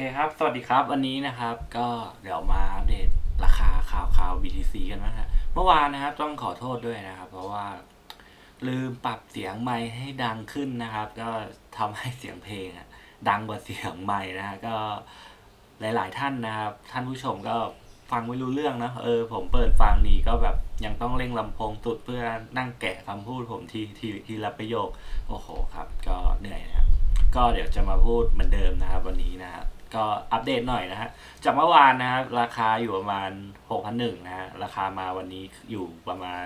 เคครับ สวัสดีครับ วันนี้นะครับ ก็เดี๋ยวมาอัปเดตราคาข่าวข่าว BTC กันนะฮะเมื่อวานนะครับ ต้องขอโทษด้วยนะครับ เพราะว่า ลืมปรับเสียงไมค์ให้ดังขึ้นนะครับ ก็ทำให้เสียงเพลงดังกว่าเสียงไมค์นะฮะก็หลาย ๆ ท่านนะครับ ท่านผู้ชมก็ฟังไม่รู้เรื่องนะเออ ผมเปิดฟังนี่ก็แบบยังต้องเร่งลำโพงสุดเพื่อนั่งแกะคำพูดผมทีทีทีละประโยค โอ้โหครับ ก็เหนื่อยนะครับก็เดี๋ยวจะมาพูดเหมือนเดิมนะครับ วันนี้นะครับ ก็อัปเดตหน่อยนะฮะ จากเมื่อวานนะครับราคาอยู่ประมาณ 6,001นะฮะ ราคามาวันนี้อยู่ประมาณ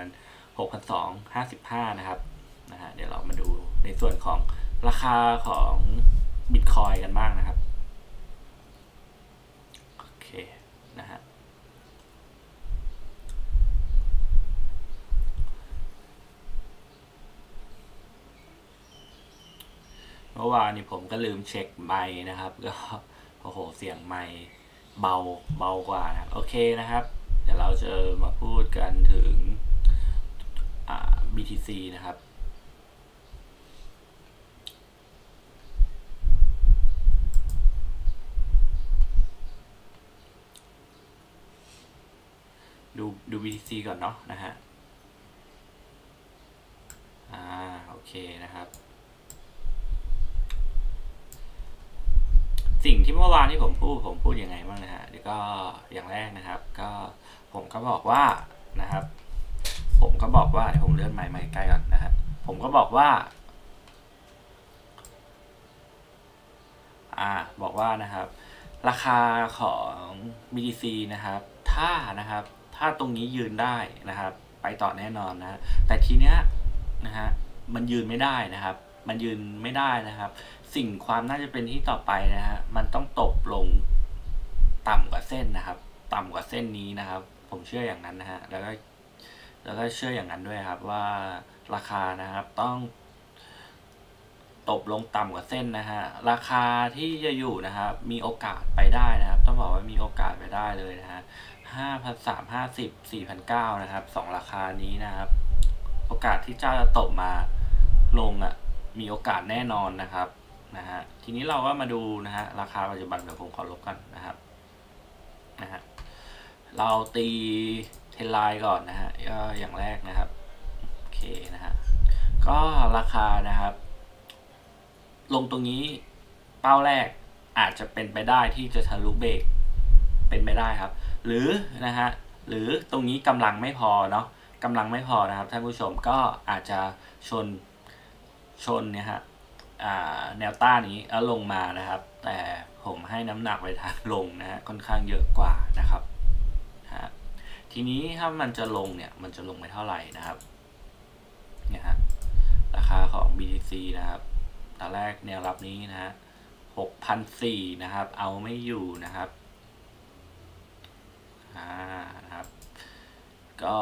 6,255 นะครับนะฮะเดี๋ยวเรามาดูในส่วนของราคาของบิตคอยกันบ้างนะครับ โอเคนะฮะเมื่อวานนี้ผมก็ลืมเช็คไมนะครับก็ โอ้โห เสียงไมค์เบาเบากว่านะโอเคนะครับ เดี๋ยวเราจะมาพูดกันถึง BTC นะครับ ดูดู BTC ก่อนเนาะนะฮะ อ่า โอเคนะครับ สิ่งที่เมื่อวานที่ผมพูดผมพูดยังไงบ้างนะฮะเดี๋ยวก็อย่างแรกนะครับ ก็ผมก็บอกว่านะครับ ผมก็บอกว่าเดี๋ยวผมเลื่อนไมค์ไมค์ใกล้ก่อนนะฮะผมก็บอกว่า อ่าบอกว่านะครับ ราคาของ BTC นะครับ ถ้านะครับ ถ้าตรงนี้ยืนได้นะครับ ไปต่อแน่นอนนะแต่ทีเนี้ยนะฮะมันยืนไม่ได้นะครับ มันยืนไม่ได้นะครับ สิ่งความน่าจะเป็นที่ต่อไปนะฮะมันต้องตกลงต่ำกว่าเส้นนะครับ ต่ำกว่าเส้นนี้นะครับ ผมเชื่ออย่างนั้นนะฮะแล้วก็แล้วก็เชื่ออย่างนั้นด้วยครับว่าราคานะครับต้องตกลงต่ำกว่าเส้นนะฮะ ราคาที่จะอยู่นะครับ มีโอกาสไปได้นะครับ ต้องบอกว่ามีโอกาสไปได้เลยนะฮะห้าพันสามห้าสิบสี่พันเก้านะครับสองราคานี้นะครับ โอกาสที่เจ้าจะตกมาลงอะ มีโอกาสแน่นอนนะครับ นะฮะทีนี้เราก็มาดูนะฮะราคาปัจจุบันเดี๋ยวผมขอลบกันนะครับนะฮะเราตีเทนไลน์ก่อนนะฮะก็อย่างแรกนะครับโอเคนะฮะก็ราคานะครับ ลงตรงนี้เป้าแรกอาจจะเป็นไปได้ที่จะทะลุเบรกเป็นไปได้ครับ หรือนะฮะหรือตรงนี้กำลังไม่พอเนาะกำลังไม่พอนะครับท่านผู้ชมก็อาจจะชนชนเนี่ยฮะ แนวต้านนี้แล้วลงมานะครับ แต่ผมให้น้ำหนักไปทางลงนะฮะค่อนข้างเยอะกว่านะครับฮะทีนี้ถ้ามันจะลงเนี่ยมันจะลงไปเท่าไหร่นะครับเนี่ยฮะราคาของ BTC นะครับตอนแรกแนวรับนี้นะฮะหกพันสี่นะครับ เอาไม่อยู่นะครับอ่านะครับ ก็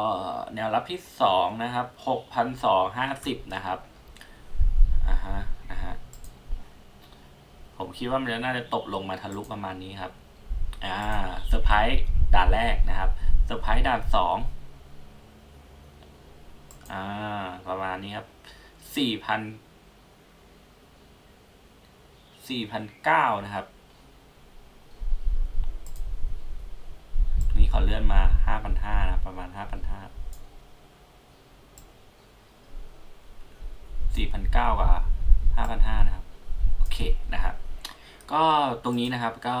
แนวรับที่สองนะครับหกพันสองห้าสิบนะครับอ่าฮะนะฮะ ผมคิดว่ามันจะน่าจะตกลงมาทะลุประมาณนี้ครับอ่าเซอร์ไพรส์ด่านแรกนะครับเซอร์ไพรส์ด่านสองอ่าประมาณนี้ครับสี่พันสี่พันเก้านะครับนี้ขอเลื่อนมาห้าพันห้านะประมาณห้าพันห้าสี่พันเก้ากับห้าพันห้านะครับ โอเคนะครับ ก็ตรงนี้นะครับก็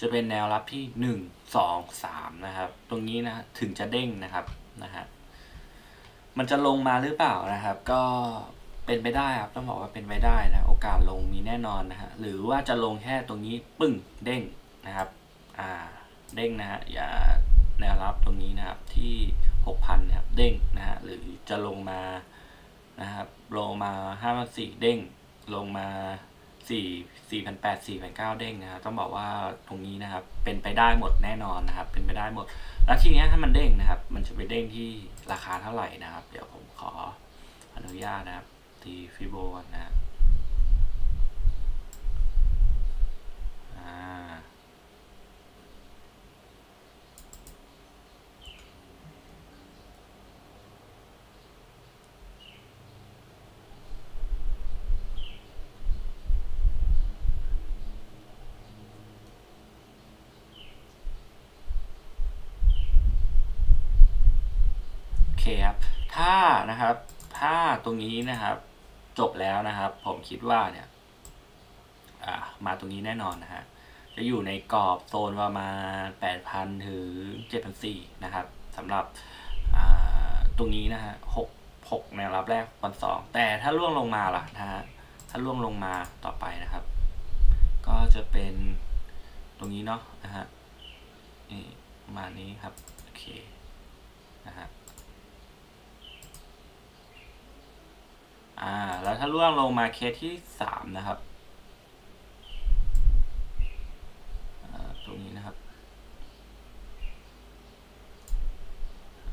จะเป็นแนวรับที่หนึ่งสองสามนะครับ ตรงนี้นะถึงจะเด้งนะครับนะฮะมันจะลงมาหรือเปล่านะครับ ก็เป็นไปได้ครับต้องบอกว่าเป็นไปได้นะโอกาสลงมีแน่นอนนะฮะหรือว่าจะลงแค่ตรงนี้ปึ้งเด้งนะครับอ่าเด้งนะฮะอย่าแนวรับตรงนี้นะครับที่หกพันนะครับเด้งนะฮะหรือจะลงมานะครับลงมาห้าสี่เด้งลงมา สี่สี่พันแปดสี่พันเก้าเด้งนะครับต้องบอกว่าตรงนี้นะครับเป็นไปได้หมดแน่นอนนะครับ เป็นไปได้หมด แล้วทีนี้ถ้ามันเด้งนะครับ มันจะไปเด้งที่ราคาเท่าไหร่นะครับ เดี๋ยวผมขออนุญาตนะครับ ตีฟิโบนะอ่า เคครับ ถ้านะครับ ถ้าตรงนี้นะครับ จบแล้วนะครับ ผมคิดว่าเนี่ยมาตรงนี้แน่นอนนะฮะ จะอยู่ในกรอบโซนประมาณ 8,000 ถึง 7,400 นะครับสำหรับตรงนี้นะฮะ6 6ในวรับแรกวันสอง แต่ถ้าล่วงลงมาล่ะนะฮะ ถ้าล่วงลงมาต่อไปนะครับ ก็จะเป็นตรงนี้เนาะนะฮะนี่มานี้ครับ โอเคนะฮะ อ่า แล้วถ้าล่วงลงมาเคสที่สามนะครับตรงนี้นะครับ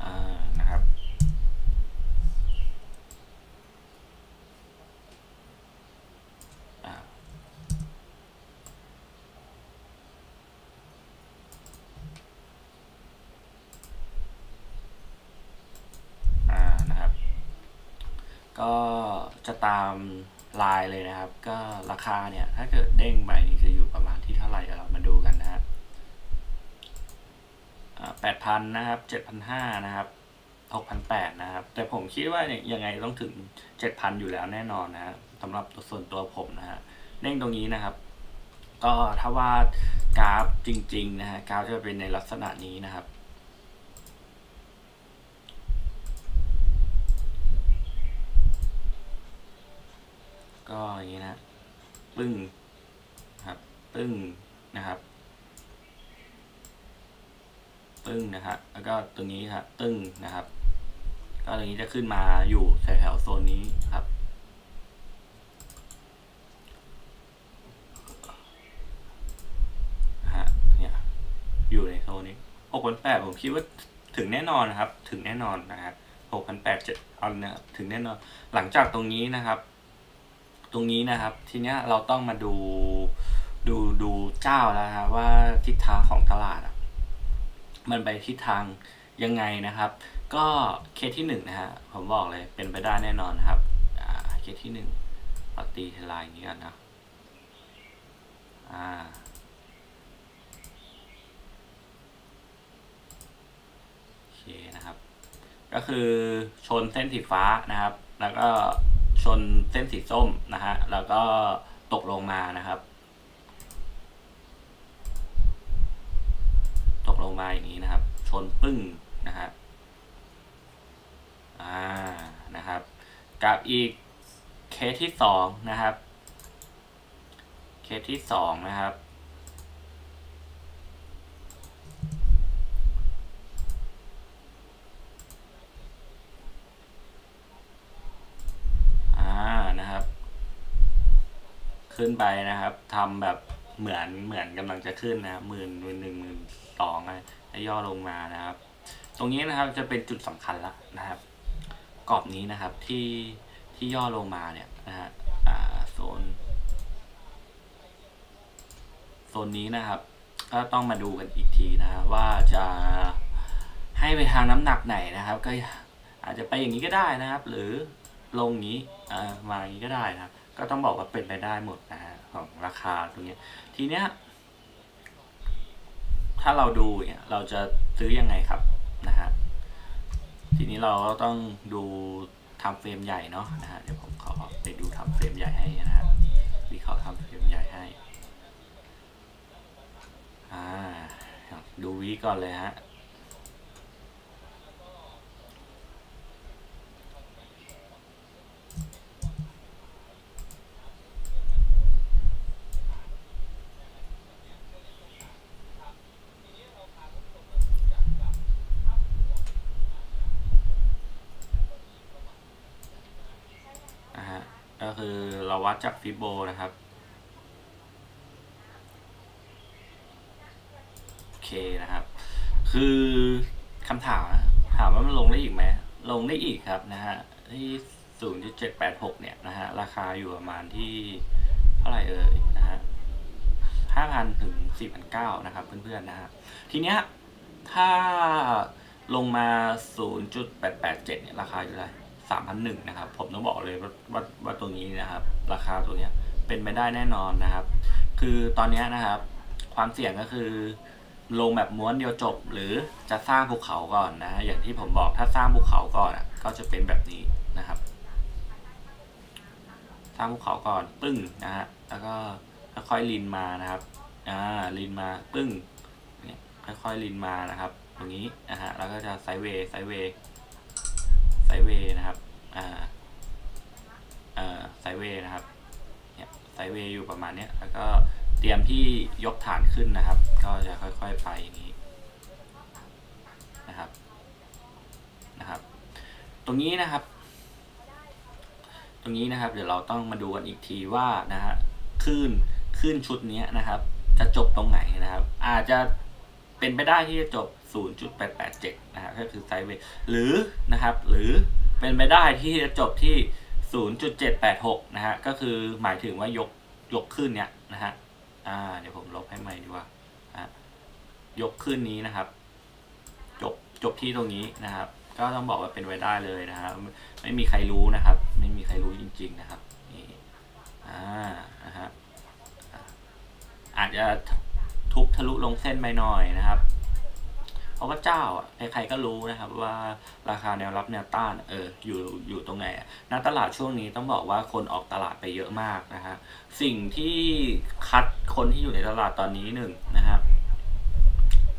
อ่า นะครับ อ่า อ่า นะครับ ก็จะตามลายเลยนะครับ ก็รา คาเนี่ย ถ้าเกิดเด้งไปนี่จะอยู่ประมาณที่เท่าไหร่เรามาดูกันนะครับแปดพันนะครับเจ็ดพันห้านะครับหกพันแปดนะครับ แต่ผมคิดว่าเนี่ยยังไงต้องถึงเจ็ดพันอยู่แล้วแน่นอนนะสำหรับส่วนตัวผมนะฮะเด้งตรงนี้นะครับ ก็ถ้าว่ากราฟจริงๆนะฮะกราฟจะเป็นในลักษณะนี้นะครับก็อย่างนี้นะ ปึ้งครับปึ้งนะครับตึ้งนะครับ แล้วก็ตรงนี้ครับตึ้งนะครับ ก็ตรงนี้จะขึ้นมาอยู่แถวๆโซนนี้ครับนะฮะเนี่ยอยู่ในโซนนี้หกพันแปดผมคิดว่าถึงแน่นอนนะครับ ถึงแน่นอนนะครับหกพันแปดเจ็ดอันเนี่ยถึงแน่นอน หลังจากตรงนี้นะครับ ตรงนี้นะครับ ทีเนี้ยเราต้องมาดูดูดูเจ้าแล้วครับว่าทิศทางของตลาดมันไปทิศทางยังไงนะครับ ก็เคสที่หนึ่งนะฮะผมบอกเลยเป็นไปได้แน่นอนครับเคสที่หนึ่งปฏิเทลายอย่างนี้กันนะอ่าโอเคนะครับ ก็คือชนเส้นสีฟ้านะครับ แล้วก็ ชนเส้นสีส้มนะฮะ แล้วก็ตกลงมานะครับ ตกลงมาอย่างนี้นะครับ ชนปึ้งนะฮะอ่านะครับ กับอีกเคสที่สองนะครับ เคสที่สองนะครับ อ่า นะครับ ขึ้นไปนะครับทำแบบเหมือนเหมือนกำลังจะขึ้นนะหมื่นหมื่นหนึ่งหมื่นสองแล้วย่อลงมานะครับ ตรงนี้นะครับจะเป็นจุดสำคัญแล้วนะครับ กรอบนี้นะครับที่ที่ย่อลงมาเนี่ยนะฮะโซนโซนนี้นะครับ ก็ต้องมาดูกันอีกทีนะว่าจะให้ไปทางน้ำหนักไหนนะครับ ก็อาจจะไปอย่างนี้ก็ได้นะครับ หรือลงนี้มาอย่างนี้ก็ได้นะครับ ก็ต้องบอกว่าเป็นไปได้หมดนะฮะของราคาตรงนี้ทีเนี้ยถ้าเราดูเนี่ยเราจะซื้อยังไงครับนะฮะทีนี้เราก็ต้องดูทำเฟรมใหญ่เนาะนะฮะเดี๋ยวผมขอไปดูทำเฟรมใหญ่ให้นะฮะวิเคราะห์ทำเฟรมใหญ่ให้อ่าดูวิก่อนเลยฮะก็คือเราวัด จากฟิโบนะครับ โอเคนะครับ คือคำถามถามว่ามันลงได้อีกไหม ลงได้อีกครับนะฮะที่0.786เนี่ยนะฮะ ราคาอยู่ประมาณที่เท่าไหร่เอ่ยนะฮะ5,000ถึง4,900นะครับเพื่อนๆนะฮะ ทีเนี้ยถ้าลงมา 0.887เนี่ยราคาอยู่เท่าไหร่ สามพันหนึ่งนะครับผมต้องบอกเลยว่าว่าว่าตัวนี้นะครับ ราคาตัวเนี้ยเป็นไปได้แน่นอนนะครับ คือตอนนี้นะครับ ความเสี่ยงก็คือลงแบบม้วนเดียวจบ หรือจะสร้างภูเขาก่อนนะอย่างที่ผมบอกถ้าสร้างภูเขาก่อนอะก็จะเป็นแบบนี้นะครับ สร้างภูเขาก่อนปึ้งนะฮะแล้วก็ค่อยๆลินมานะครับอ่าลินมาปึ้งเนี่ยค่อยๆลินมานะครับ ตรงนี้นะฮะแล้วก็จะไซด์เวย์ไซด์เวย์ ไซด์เวย์นะครับ อ่าอ่าไซด์เวย์นะครับ เนี่ยไซด์เวย์อยู่ประมาณเนี้ย แล้วก็เตรียมที่ยกฐานขึ้นนะครับ ก็จะค่อยๆไปอย่างนี้นะครับ นะครับ ตรงนี้นะครับ ตรงนี้นะครับ เดี๋ยวเราต้องมาดูกันอีกทีว่านะฮะคลื่นคลื่นชุดนี้นะครับ จะจบตรงไหนนะครับ อาจจะเป็นไปได้ที่จะจบ 0.887 นะครับก็คือไซด์เวย์หรือนะครับ หรือเป็นไปได้ที่จะจบที่ 0.786 นะฮะ ก็คือหมายถึงว่ายกยกขึ้นเนี้ยนะฮะ อ่า เดี๋ยวผมลบให้ใหม่ดีกว่าอะยกขึ้นนี้นะครับ จบจบที่ตรงนี้นะครับ ก็ต้องบอกว่าเป็นไปได้เลยนะครับ ไม่มีใครรู้นะครับ ไม่มีใครรู้จริง ๆ นะครับนี่อ่านะฮะอาจจะทุบทะลุลงเส้นไปหน่อยนะครับ เพราะว่าเจ้าอะใครๆก็รู้นะครับว่าราคาแนวรับแนวต้านเอออยู่อยู่ตรงไหนอะณตลาดช่วงนี้ต้องบอกว่าคนออกตลาดไปเยอะมากนะฮะสิ่งที่คัดคนที่อยู่ในตลาดตอนนี้หนึ่งนะครับ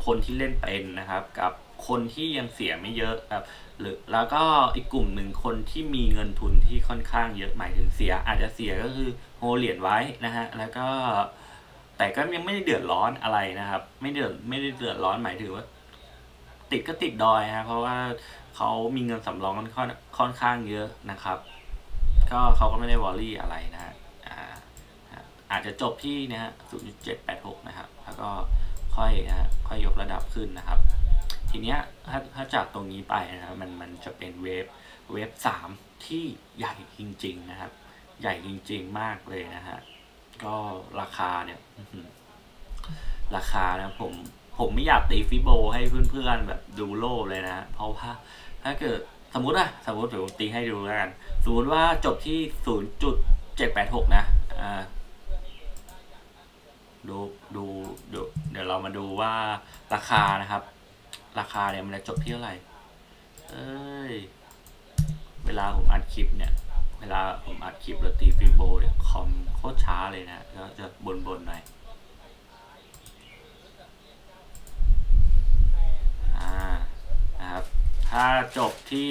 คนที่เล่นเป็นนะครับกับคนที่ยังเสียไม่เยอะครับหรือแล้วก็อีกกลุ่มหนึ่งคนที่มีเงินทุนที่ค่อนข้างเยอะหมายถึงเสีย อาจจะเสียก็คือโฮเหรียญไว้นะฮะแล้วก็แต่ก็ยังไม่ได้เดือดร้อนอะไรนะครับ ไม่เดือดไม่ได้เดือดร้อนหมายถึงว่า ติดก็ติดดอยฮะเพราะว่าเขามีเงินสำรองค่อนค่อนข้างเยอะนะครับ ก็เขาก็ไม่ได้วอรี่อะไรนะฮะอาจจะจบที่นะฮะ0.786 นะครับ แล้วก็ค่อยนะฮะค่อยยกระดับขึ้นนะครับ ทีเนี้ยถ้าถ้าจากตรงนี้ไปนะครับมันมันจะเป็นเวฟเวฟสามที่ใหญ่จริง ๆ นะครับ ใหญ่จริง ๆ มากเลยนะฮะ ก็ราคาเนี่ยราคานะผม ผมไม่อยากตีฟิโบให้เพื่อนๆแบบดูโลภเลยนะ เพราะว่าถ้าเกิดสมมติอะสมมติเดี๋ยวผมตีให้ดูแล้วกัน สมมติว่าจบที่ 0.786 นะอ่าดูดูดูเดี๋ยวเรามาดูว่าราคานะครับ ราคาเนี่ยมันจะจบที่เท่าไหร่เอ้ยเวลาผมอัดคลิปเนี่ย เวลาผมอัดคลิปแล้วตีฟิโบเนี่ยคอมโคตรช้าเลยนะก็จะบนบนๆหน่อย อ่า นะครับ ถ้าจบที่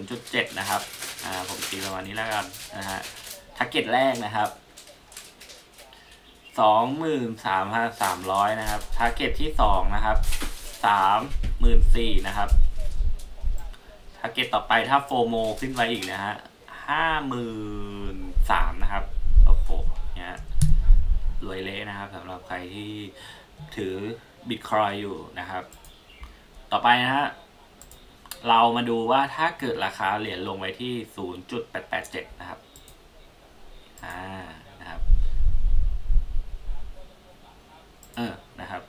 0.7 นะครับ อ่า ผมตีประมาณนี้แล้วกันนะฮะทาร์เก็ตแรกนะครับสองหมื่นะครับ ทาร์เก็ตที่สองนะครับสามหมื่นะครับ ทาร์เก็ตต่อไปถ้าโฟโมขึ้นไปอีกนะฮะห้าหมื่นสามนะครับ โอ้โหเนี่ยรวยเละนะครับสำหรับใครที่ถือบิตคอยอยู่นะครับ ต่อไปนะฮะ เรามาดูว่าถ้าเกิดราคาเหรียญลงไปที่ 0.887 นะครับ อ่า นะครับ เออ นะครับ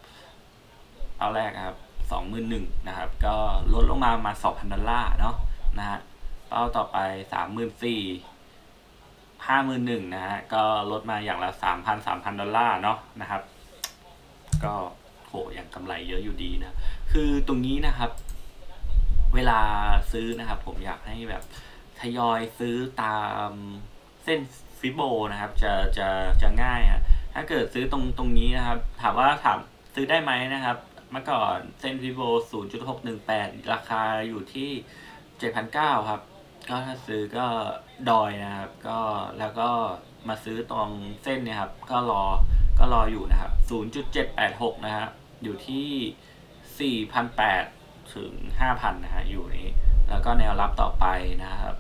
เอาแรกครับสองหมื่นหนึ่งนะครับ ก็ลดลงมามาสองพันดอลลาร์เนาะ นะฮะ เป้าต่อไปสามหมื่นสี่ห้าหมื่นหนึ่งนะฮะ ก็ลดมาอย่างละสามพันสามพันดอลลาร์เนาะ นะครับ ก็โหอย่างกำไรเยอะอยู่ดีนะ คือตรงนี้นะครับ เวลาซื้อนะครับ ผมอยากให้แบบทยอยซื้อตามเส้นฟิโบนะครับ จะจะจะง่ายฮะถ้าเกิดซื้อตรงตรงนี้นะครับ ถามว่าถามซื้อได้ไหมนะครับ เมื่อก่อนเส้นฟิโบ0.618 ราคาอยู่ที่7,900ครับ ก็ถ้าซื้อก็ดอยนะครับ ก็แล้วก็มาซื้อตรงเส้นเนี่ยครับ ก็รอก็รออยู่นะครับ 0.786 นะครับอยู่ที่ 4,800 ถึง 5,000 นะฮะ อยู่นี้ แล้วก็แนวรับต่อไปนะครับ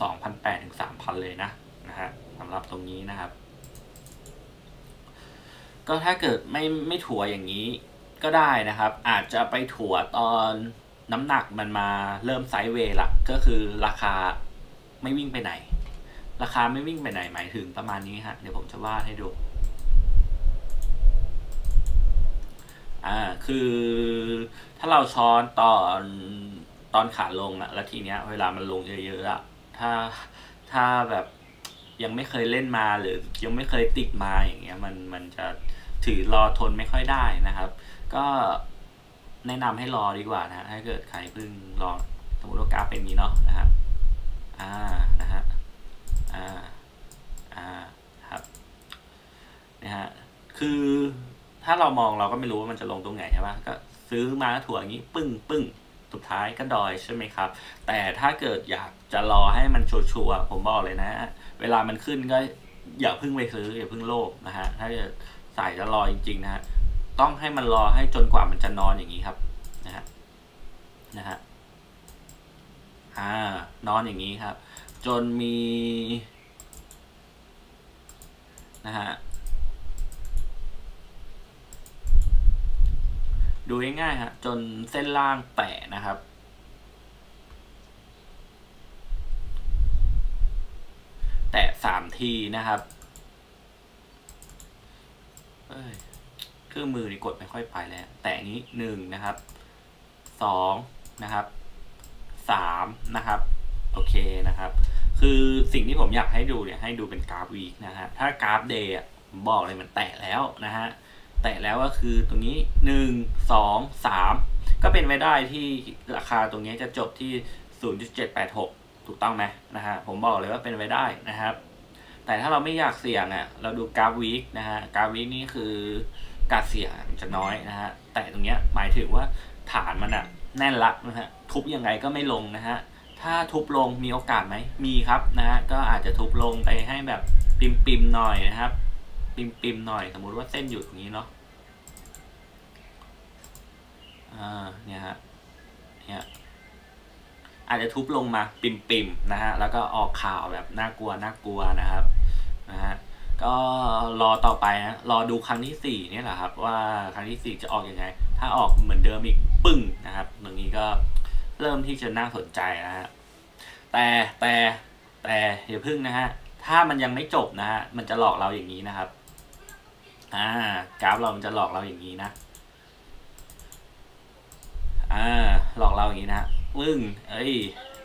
2,800 ถึง 3,000 เลยนะนะฮะสำหรับตรงนี้นะครับ ก็ถ้าเกิดไม่ไม่ถัวอย่างนี้ก็ได้นะครับ อาจจะไปถัวตอนน้ำหนักมันมาเริ่มไซด์เวย์ละก็คือราคาไม่วิ่งไปไหน ราคาไม่วิ่งไปไหนหมายถึงประมาณนี้ฮะ เดี๋ยวผมจะวาดให้ดู อ่าคือถ้าเราช้อนตอนตอนขาลงอะแล้วทีเนี้ย เวลามันลงเยอะๆอะถ้าถ้าแบบยังไม่เคยเล่นมาหรือยังไม่เคยติดมาอย่างเงี้ยมันมันจะถือรอทนไม่ค่อยได้นะครับ ก็แนะนำให้รอดีกว่านะถ้าเกิดใครเพิ่งรอสมมติว่ากราฟเป็นนี้เนาะนะครับอ่านะฮะอ่าอ่าครับนะฮะคือ ถ้าเรามองเราก็ไม่รู้ว่ามันจะลงตรงไหนใช่ปะก็ซื้อมาถั่วอย่างนี้ปึ้งปึ้งสุดท้ายก็ดอยใช่ไหมครับ แต่ถ้าเกิดอยากจะรอให้มันชัวร์ผมบอกเลยนะ เวลามันขึ้นก็อย่าเพิ่งไปซื้ออย่าเพิ่งโลภนะฮะถ้าจะใสายจะรอจริงๆนะฮะต้องให้มันรอให้จนกว่ามันจะนอนอย่างนี้ครับนะฮะนะฮะอ่านอนอย่างนี้ครับ จนมีนะฮะ ดูง่ายๆฮะจนเส้นล่างแตะนะครับ แตะสามทีนะครับเอ้ยเครื่องมือนี่กดไม่ค่อยไปแล้ว แตะนี้หนึ่งนะครับสองนะครับสามนะครับโอเคนะครับ คือสิ่งที่ผมอยากให้ดูเนี่ยให้ดูเป็นกราฟวีคนะฮะถ้ากราฟเดย์บอกเลยมันแตะแล้วนะฮะ แตะแล้วก็คือตรงนี้หนึ่งสองสามก็เป็นไปได้ที่ราคาตรงนี้จะจบที่ศูนย์จุดเจ็ดแปดหกถูกต้องไหมนะฮะผมบอกเลยว่าเป็นไปได้นะครับ แต่ถ้าเราไม่อยากเสี่ยงอะเราดูกราฟวีคนะฮะกราฟวีคนี่คือการเสี่ยงจะน้อยนะฮะแต่ตรงเนี้ยหมายถึงว่าฐานมันอะแน่นละนะฮะทุบยังไงก็ไม่ลงนะฮะถ้าทุบลงมีโอกาสไหมมีครับนะฮะก็อาจจะทุบลงไปให้แบบปิมปิมๆหน่อยนะครับ ปิมปิมๆหน่อยสมมติว่าเส้นอยู่ตรงนี้เนาะอ่าเนี่ยฮะเนี่ยอาจจะทุบลงมาปิมปิมๆนะฮะแล้วก็ออกข่าวแบบน่ากลัวน่ากลัวนะครับนะฮะก็รอต่อไปนะรอดูครั้งที่สี่เนี่ยแหละครับ ว่าครั้งที่สี่จะออกอยังไง ถ้าออกเหมือนเดิมอีกปึ้งนะครับตรงนี้ก็เริ่มที่จะน่าสนใจนะฮะแต่แต่แต่อย่าพึ่งนะฮะถ้ามันยังไม่จบนะฮะมันจะหลอกเราอย่างนี้นะครับ อ่ากราฟเรามันจะหลอกเราอย่างนี้นะอ่าหลอกเราอย่างนี้นะปึ้งเอ้ย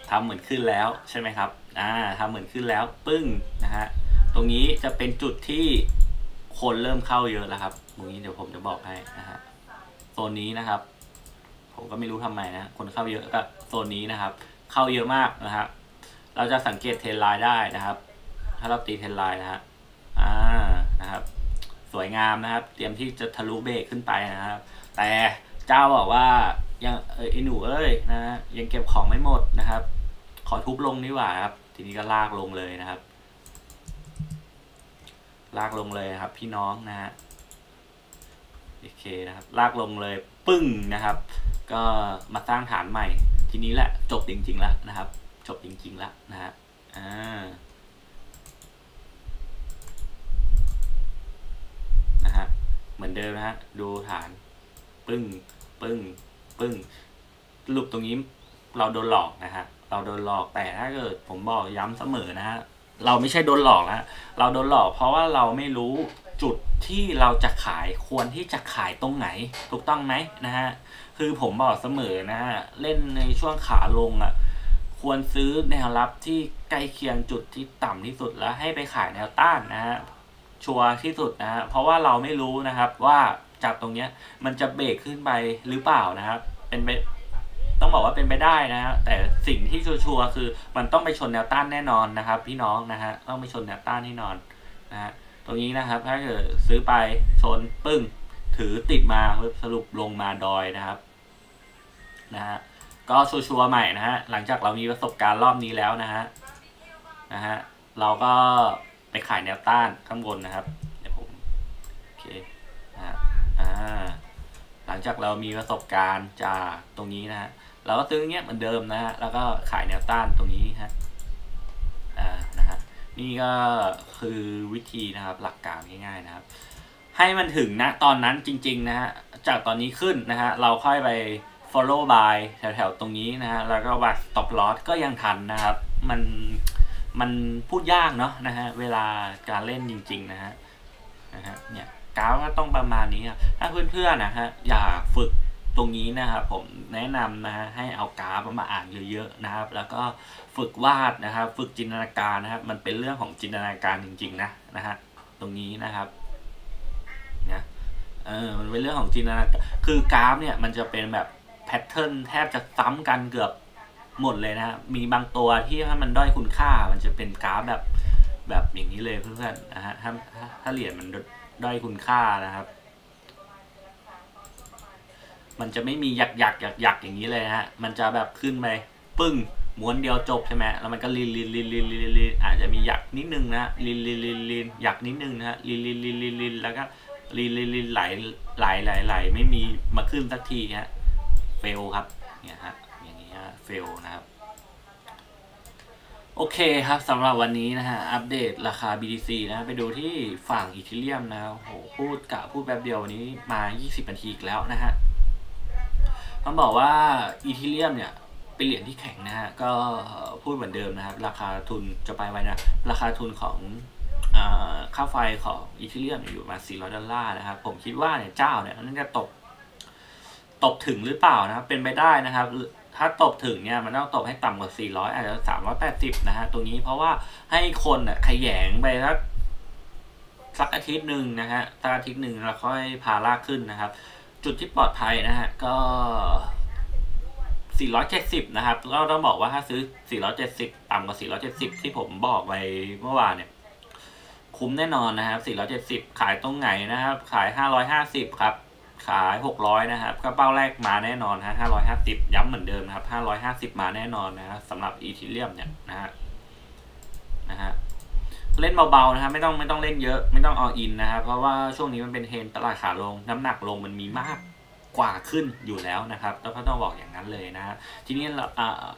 ทำเหมือนขึ้นแล้วใช่ไหมครับอ่าทำเหมือนขึ้นแล้วปึ้งนะฮะตรงนี้จะเป็นจุดที่คนเริ่มเข้าเยอะแล้วครับตรงนี้เดี๋ยวผมจะบอกให้นะฮะโซนนี้นะครับ ผมก็ไม่รู้ทำไมนะคนเข้าเยอะก็โซนนี้นะครับ เข้าเยอะมากนะครับเราจะสังเกตเทรนไลน์ได้นะครับ ถ้าเราตีเทรนไลน์นะฮะอ่านะครับ สวยงามนะครับ เตรียมที่จะทะลุเบรกขึ้นไปนะครับ แต่เจ้าบอกว่ายังเออไอหนูเอ้ยนะฮะยังเก็บของไม่หมดนะครับ ขอทุบลงดีกว่าครับ ทีนี้ก็ลากลงเลยนะครับ ลากลงเลยครับ พี่น้องนะฮะโอเคนะครับ ลากลงเลยปึ้งนะครับ ก็มาสร้างฐานใหม่ ทีนี้แหละจบจริงๆแล้วนะครับ จบจริงๆแล้วนะฮะอ่านะฮะ เหมือนเดิมนะฮะ ดูฐาน ปึ้ง ปึ้ง ปึ้งสรุปตรงนี้เราโดนหลอกนะฮะ เราโดนหลอกแต่ถ้าเกิดผมบอกย้ำเสมอนะฮะ เราไม่ใช่โดนหลอกนะเราโดนหลอกเพราะว่าเราไม่รู้จุดที่เราจะขายควรที่จะขายตรงไหน ถูกต้องไหมนะฮะ คือผมบอกเสมอนะฮะ เล่นในช่วงขาลงอะควรซื้อแนวรับที่ใกล้เคียงจุดที่ต่ำที่สุดแล้วให้ไปขายแนวต้านนะฮะ ชัวร์ที่สุดนะฮะเพราะว่าเราไม่รู้นะครับว่าจากตรงเนี้ยมันจะเบรกขึ้นไปหรือเปล่านะครับ เป็นไปต้องบอกว่าเป็นไปได้นะฮะแต่สิ่งที่ชัวร์คือมันต้องไปชนแนวต้านแน่นอนนะครับ พี่น้องนะฮะต้องไปชนแนวต้านแน่นอนนะฮะตรงนี้นะครับถ้าเกิดซื้อไปชนปึ้งถือติดมาสรุปลงมาดอยนะครับนะฮะก็ชัวร์ๆใหม่นะฮะหลังจากเรามีประสบการณ์รอบนี้แล้วนะฮะนะฮะเราก็ ไปขายแนวต้านข้างบนนะครับเดี๋ยวผมโอเคนะอ่าหลังจากเรามีประสบการณ์จากตรงนี้นะฮะเราก็ซื้อเงี้ยเหมือนเดิมนะฮะแล้วก็ขายแนวต้านตรงนี้ฮะอ่านะฮะนี่ก็คือวิธีนะครับหลักการง่ายๆนะครับ ให้มันถึงนะตอนนั้นจริง ๆนะฮะจากตอนนี้ขึ้นนะฮะเราค่อยไป follow by แถวๆตรงนี้นะฮะแล้วก็วัด stop loss ก็ยังทันนะครับ มัน มันพูดยากเนาะนะฮะเวลาการเล่นจริงๆนะฮะนะฮะเนี่ยกราฟก็ต้องประมาณนี้ครับถ้าเพื่อนๆนะฮะอยากฝึกตรงนี้นะครับผมแนะนำนะฮะให้เอากราฟมาอ่านเยอะๆนะครับ แล้วก็ฝึกวาดนะครับฝึกจินตนาการนะครับ มันเป็นเรื่องของจินตนาการจริง ๆ นะนะฮะตรงนี้นะครับนะเออมันเป็นเรื่องของจินตนาการคือกราฟเนี่ยมันจะเป็นแบบแพทเทิร์นแทบจะซ้ำกันเกือบ หมดเลยนะฮะมีบางตัวที่ถ้ามันด้อยคุณค่ามันจะเป็นกราฟแบบแบบอย่างนี้เลยเพื่อนๆนะฮะถ้าถ้าเหรียญมันด้อยคุณค่านะครับ มันจะไม่มีหยักหยักหยักหยักอย่างนี้เลยฮะมันจะแบบขึ้นไปปึ้งม้วนเดียวจบใช่ไหมแล้วมันก็ลีนลีนลีนลีนลีนลีนอาจจะมีหยักนิดนึงนะลีนลีนลีนลีนหยักนิดนึงนะฮะลีนลีนลีนลีนลีนแล้วก็ลีนลีนลีนไหลไหลไหลไหลไม่มีมาขึ้นสักทีฮะเฟลครับเนี่ยฮะอย่างฮะ เฟลนะครับ โอเคครับสำหรับวันนี้นะฮะ อัปเดตราคา BTC นะไปดูที่ฝั่งอีเทเรียมนะโหพูดกะพูดแบบเดียววันนี้มา 20นาทีอีกแล้วนะฮะต้องบอกว่าอีเทเรียมเนี่ยเป็นเหรียญที่แข็งนะฮะ ก็พูดเหมือนเดิมนะครับ ราคาทุนจะไปไว้นะ ราคาทุนของค่าไฟของอีเทเรียมอยู่มา400ดอลลาร์นะครับ ผมคิดว่าเนี่ยเจ้าเนี่ยน่าจะตก ตกถึงหรือเปล่านะครับ เป็นไปได้นะครับ ถ้าตบถึงเนี่ยมันต้องตบให้ต่ำกว่า 400 อาจจะ 380 นะฮะตรงนี้เพราะว่าให้คนอะขยงไปสักสักอาทิตย์หนึ่งนะฮะสักอาทิตย์หนึ่งแล้วค่อยพาลากขึ้นนะครับ จุดที่ปลอดภัยนะฮะก็ 470 นะครับก็ต้องบอกว่าถ้าซื้อ 470 ต่ำกว่า 470 ที่ผมบอกไปเมื่อวานเนี่ย คุ้มแน่นอนนะครับ 470 ขายตรงไหนนะครับ ขาย 550 ครับ ขายหกร้อยนะครับก็เป้าแรกมาแน่นอนฮะห้าร้อยห้าสิบย้ำเหมือนเดิมนะครับห้าร้อยห้าสิบมาแน่นอนนะสำหรับอีทีเรียมเนี่ยนะฮะนะฮะเล่นเบาๆนะครับไม่ต้องไม่ต้องเล่นเยอะไม่ต้องเอาอินนะครับเพราะว่าช่วงนี้มันเป็นเทรนตลาดขาลง น้ำหนักลงมันมีมากกว่าขึ้นอยู่แล้วนะครับต้องต้องบอกอย่างนั้นเลยนะฮะทีนี้เรา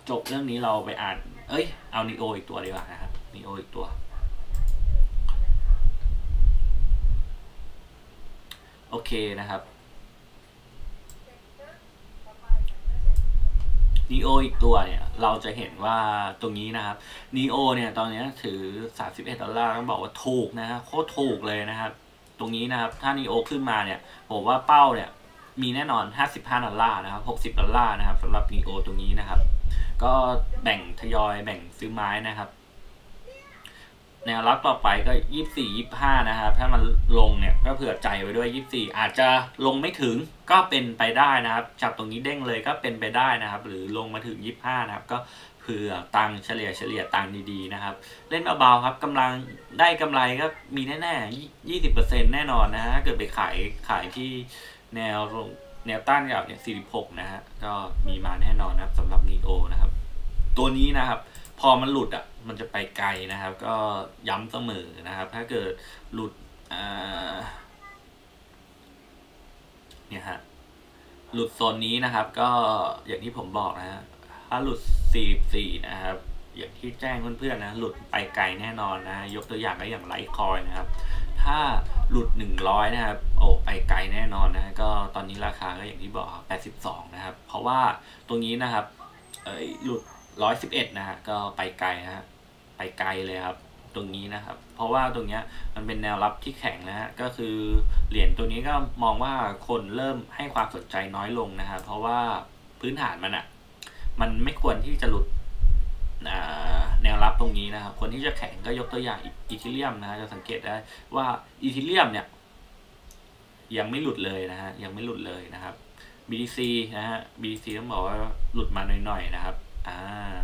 จบเรื่องนี้เราไปอ่าน เอ้ยเอานีโออีกตัวดีกว่านะครับนีโออีกตัวโอเคนะครับ นีโออีกตัวเนี่ย เราจะเห็นว่าตรงนี้นะครับนีโอเนี่ยตอนนี้ถือ 31 ดอลลาร์ต้องบอกว่าถูกนะฮะโคตรถูกเลยนะครับ ตรงนี้นะครับ ถ้านีโอขึ้นมาเนี่ย ผมว่าเป้าเนี่ยมีแน่นอน 55 ดอลลาร์นะครับ 60 ดอลลาร์นะครับสำหรับนีโอตรงนี้นะครับ ก็แบ่งทยอยแบ่งซื้อไม้นะครับ แนวรับต่อไปก็ยี่สี่ยี่ห้านะครับ ถ้ามันลงเนี่ยก็เผื่อใจไว้ด้วยยี่สี่อาจจะลงไม่ถึงก็เป็นไปได้นะครับ จับตรงนี้เด้งเลยก็เป็นไปได้นะครับ หรือลงมาถึงยี่ห้านะครับ ก็เผื่อตังเฉลี่ยเฉลี่ยตังดีๆนะครับ เล่นเบาๆครับกำลังได้กำไรก็มีแน่ๆยี่สิบเปอร์เซ็นแน่นอนนะฮะเกิดไปขายขายที่แนวแนวต้านกับเนี่ยสี่สิบหกนะฮะก็มีมาแน่นอนนะครับสำหรับนีโอนะครับ ตัวนี้นะครับ พอมันหลุดอะมันจะไปไกลนะครับ ก็ย้ำเสมอนะครับ ถ้าเกิดหลุดเนี่ยฮะหลุดโซนนี้นะครับ ก็อย่างที่ผมบอกนะฮะถ้าหลุด 44 นะครับ อย่างที่แจ้งเพื่อนๆนะ หลุดไปไกลแน่นอนนะ ยกตัวอย่างก็อย่างไลท์คอยนะครับ ถ้าหลุด 100 นะครับ โอ้ ไปไกลแน่นอนนะ ก็ตอนนี้ราคาก็อย่างที่บอก 82 นะครับ เพราะว่าตรงนี้นะครับ เอ้ยหลุด ร้อยสิบเอ็ดนะฮะก็ไปไกลนะฮะไปไกลเลยครับ ตรงนี้นะครับ เพราะว่าตรงนี้มันเป็นแนวรับที่แข็งนะฮะก็คือเหรียญตัวนี้ก็มองว่าคนเริ่มให้ความสนใจน้อยลงนะฮะเพราะว่าพื้นฐานมันอะ่ะมันไม่ควรที่จะหลุดแนวรับตรงนี้นะครับ คนที่จะแข็งก็ยกตัวอย่างอีทิเลียมนะฮะจะสังเกตได้ว่าอีทิเลียมเนี่ย ยังไม่หลุดเลยนะฮะยังไม่หลุดเลยนะครับ BTC นะฮะ BTC ต้องบอกว่าหลุดมาหน่อยๆนะครับ อ่า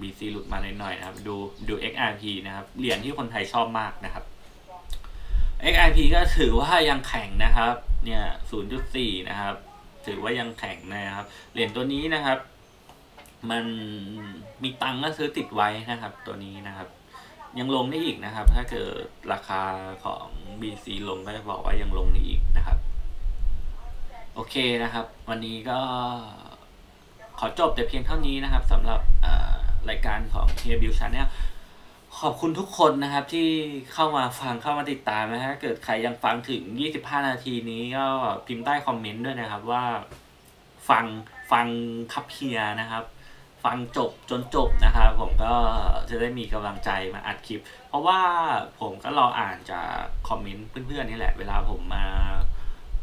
BC หลุดมาหน่อยๆนะครับ ดูดู XRP นะครับ เหรียญที่คนไทยชอบมากนะครับ XRP ก็ถือว่ายังแข็งนะครับ เนี่ย 0.4 นะครับ ถือว่ายังแข็งนะครับ เหรียญตัวนี้นะครับ มันมีตังก็ซื้อติดไว้นะครับ ตัวนี้นะครับ ยังลงได้อีกนะครับ ถ้าเกิดราคาของ BC ลงก็จะบอกว่ายังลงได้อีกนะครับ โอเคนะครับ วันนี้ก็ ขอจบแต่เพียงเท่านี้นะครับสำหรับรายการของเฮียบิวชาแนลขอบคุณทุกคนนะครับที่เข้ามาฟังเข้ามาติดตามนะฮะเกิดใครยังฟังถึง 25 นาทีนี้ก็พิมพ์ใต้คอมเมนต์ด้วยนะครับว่าฟังฟังคับเฮียนะครับ ฟังจบจนจบนะครับผมก็จะได้มีกำลังใจมาอัดคลิป เพราะว่าผมก็รออ่านจากคอมเมนต์เพื่อนๆนี่แหละ เวลาผมมา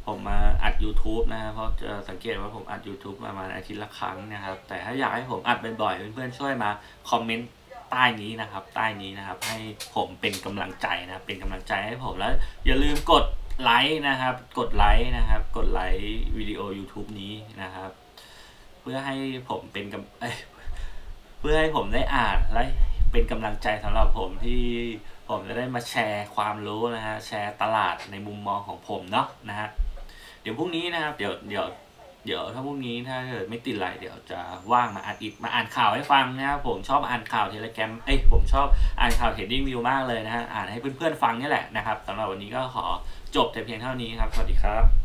ผมมาอัด YouTube นะครับเพราะจะสังเกตว่าผมอัด YouTube ประมาณอาทิตย์ละครั้งนะครับ แต่ถ้าอยากให้ผมอัดบ่อยๆเพื่อนๆช่วยมาคอมเมนต์ใต้นี้นะครับ ใต้นี้นะครับ ให้ผมเป็นกำลังใจนะเป็นกำลังใจให้ผมแล้ว อย่าลืมกดไลค์นะครับ กดไลค์นะครับ กดไลค์วิดีโอ YouTube นี้นะครับ เพื่อให้ผมเป็นกำเเพื่อให้ผมได้อ่านและเป็นกำลังใจสำหรับผมที่ผมจะได้มาแชร์ความรู้นะฮะแชร์ตลาดในมุมมองของผมเนาะนะฮะ ดี๋ยวพรุ่งนี้นะครับเดี๋ยวเดี๋ยวเดี๋ยวถ้าพรุ่งนี้ถ้าเกิดไม่ติดอะไรเดี๋ยวจะว่างมาอ่านอีกมาอ่านข่าวให้ฟังนะครับผมชอบอ่านข่าวเทเลแกรมเอ้ยผมชอบอ่านข่าวเทรดดิ้งวิวมากเลยนะฮะอ่านให้เพื่อนๆฟังนี่แหละนะครับสำหรับวันนี้ก็ขอจบแต่เพียงเท่านี้ครับ สวัสดีครับ